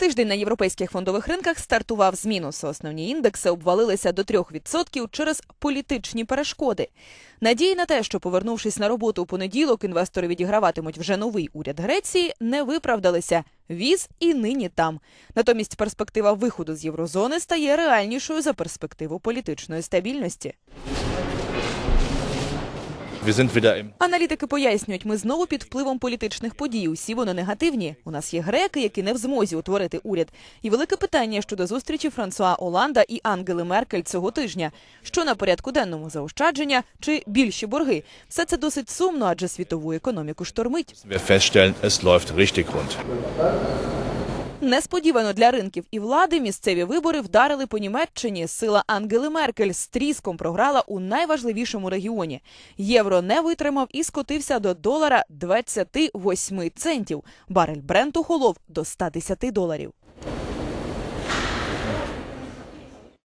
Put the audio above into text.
Тиждень на європейських фондових ринках стартував з мінусу. Основні індекси обвалилися до 3% через політичні перешкоди. Надії на те, що повернувшись на роботу у понеділок, інвестори відіграватимуть вже новий уряд Греції, не виправдалися. Віз і нині там. Натомість перспектива виходу з єврозони стає реальнішою за перспективу політичної стабільності. Аналітики пояснюють, ми знову під впливом політичних подій. Усі вони негативні. У нас є греки, які не в змозі утворити уряд. І велике питання щодо зустрічі Франсуа Оланда і Ангели Меркель цього тижня. Що на порядку денному заощадження чи більші борги? Все це досить сумно, адже світову економіку штормить. Несподівано для ринків і влади місцеві вибори вдарили по Німеччині. Сила Ангели Меркель з тріском програла у найважливішому регіоні. Євро не витримав і скотився до долара 28 центів. Барель Бренту холов до 110 доларів.